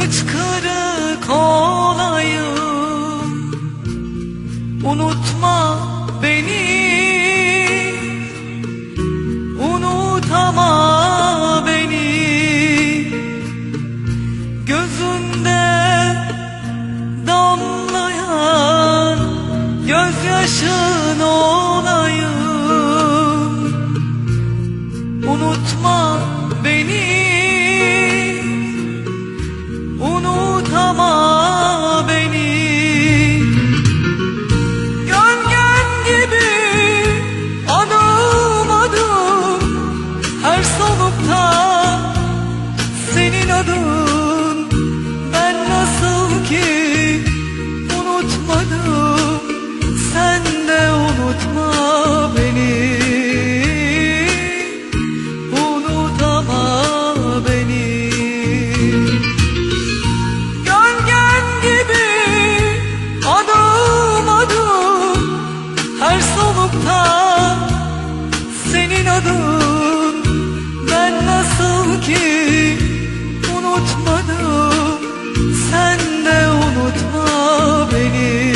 hıçkırık olayım. Unutma beni. Unutama beni. Gözünde damlayan gözyaşın olayım. Unutma beni unutmadım Sen de unutma beni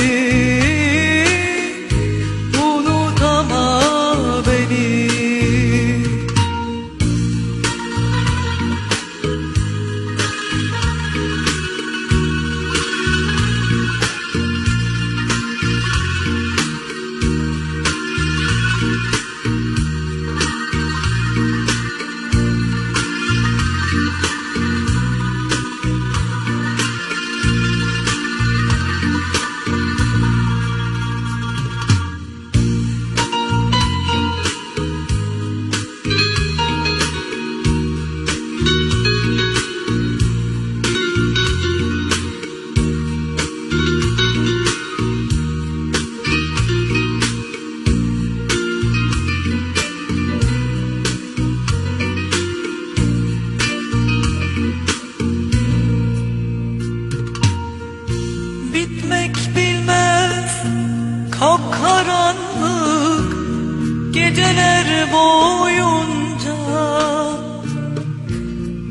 geceler boyunca.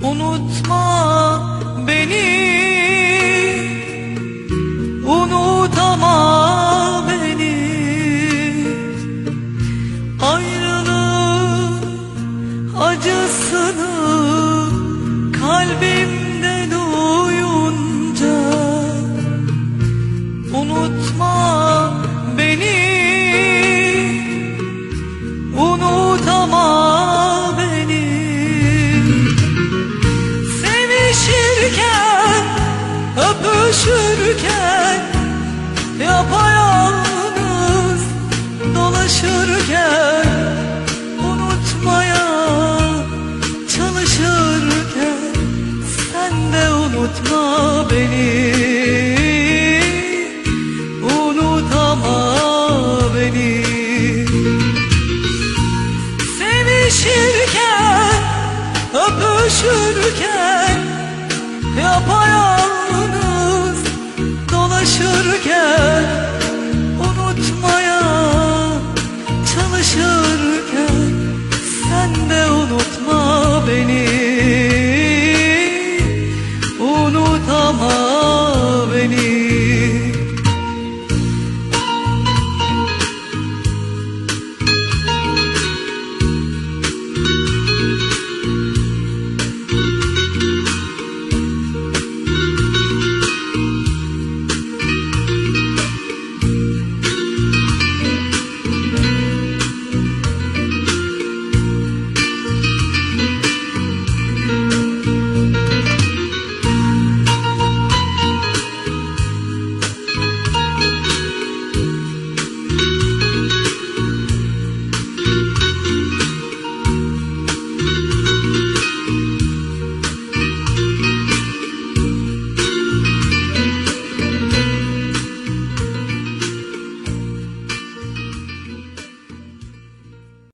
Unutma beni Unutama beni. Ayrılık acısını Öpüşürken Yapayalnız Dolaşırken Unutmaya Çalışırken Sen de unutma beni. Unutama beni. Sevişirken Öpüşürken Yapayalnız yaşarken Unutmaya çalışırken Sen de unutma beni. Unutamam.